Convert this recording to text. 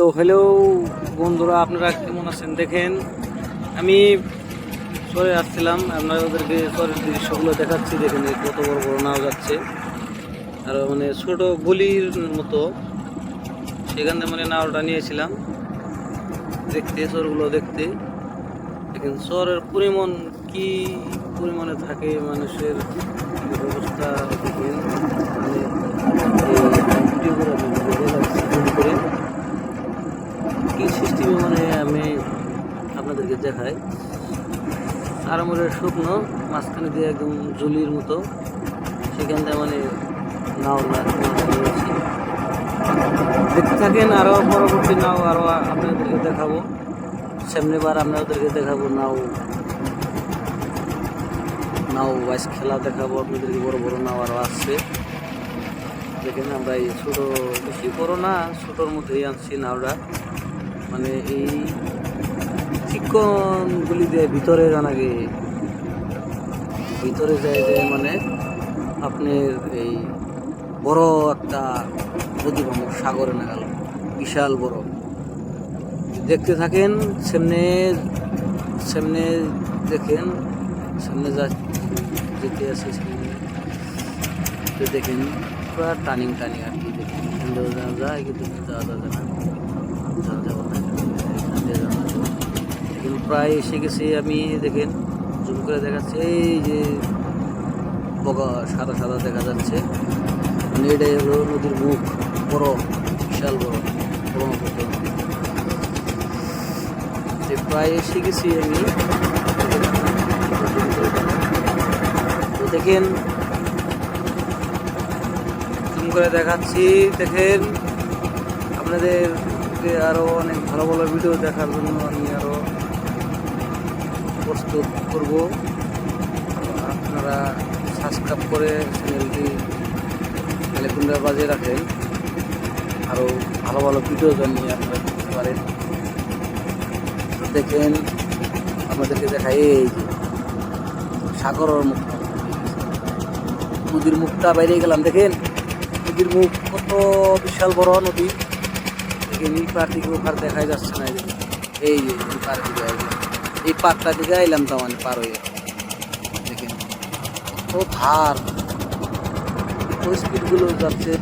তো হ্যালো বন্ধুরা, আপনারা কেমন আছেন দেখেন। আমি সরে আসছিলাম, আপনাদেরকে সরের দৃশ্যগুলো দেখাচ্ছি, দেখেন কত বড় বড় নাও যাচ্ছে। আর মানে ছোট গলির মতো, সেখান থেকে মানে নাওটা নিয়েছিলাম। দেখতে সরগুলো দেখতে। দেখেন শহরের পরিমাণ কি পরিমাণে থাকে মানুষের অবস্থা দেখেন মানে এই ভিডিও করে আমি দেখে যাচ্ছি zoom করে কি সিস্টেমে মানে আমি দেখাই আরামরের শুকনো, মাঝখানে দিয়ে একদম জুলির মতো। সেখান থেকে মানে নাও রয়েছে। দেখতে থাকেন আরও পরবর্তী নাও আরও আপনাদেরকে দেখাবো। সামনেবার আপনাদেরকে দেখাবো নাও। নাও বাইশ খেলা দেখাবো, আপনাদেরকে বড় বড় নাও আরও আসছে। যেখানে আমরা এই ছোটো, বেশি বড় না, ছোটোর মধ্যেই আনছি নাওটা। মানে এই চিকনগুলি দিয়ে ভিতরে জানাগে ভিতরে যায় যে মানে আপনার এই বড় একটা ভাঙর সাগরে না গেল বিশাল বড়। দেখতে থাকেন, সামনে সামনে দেখেন, সামনে যা যেতে আছে সামনে দেখেন, পুরো টানিং টানিং আর কি দেখেন। যাওয়া যায় কিন্তু যাওয়া যাবে না যাওয়া যাবে না এখান দিয়ে যাওয়া যাবে। এখন প্রায় এসে গেছি, আমি দেখেন, জুম করে দেখাচ্ছে, এই যে বগা, সাদা সাদা দেখা যাচ্ছে। মানে এটাই হলো নদীর মুখ, বড়, বিশাল বড়, ব্রহ্মপুত্র যে প্রায় এসে গেছি আমি, তো দেখেন, জুম করে দেখাচ্ছি, দেখেন, আপনাদেরকে আরও অনেক ভালো ভালো ভিডিও দেখার জন্য আমি আরও প্রস্তুত করব। আপনারা সাবস্ক্রাইব করে চ্যানেলটি বেলেকুন্ডা বাজিয়ে রাখেন। আরও ভালো ভালো ভিডিও জানিয়ে আপনারা দেখতে পারেন। দেখেন, আপনাদেরকে দেখাই এই যে সাগরের মুখ। নদীর মুখটা বাইরে গেলাম, দেখেন। নদীর মুখ কত বিশাল বড় নদী। দেখেন, এই পার দিকে ওপার দেখাই যাচ্ছে না, এই যে। এই পার দিকে এই। এই দিকে আইলাম তো মানে পার হয়ে দেখেন কত ধার স্পিডগুলো যাচ্ছে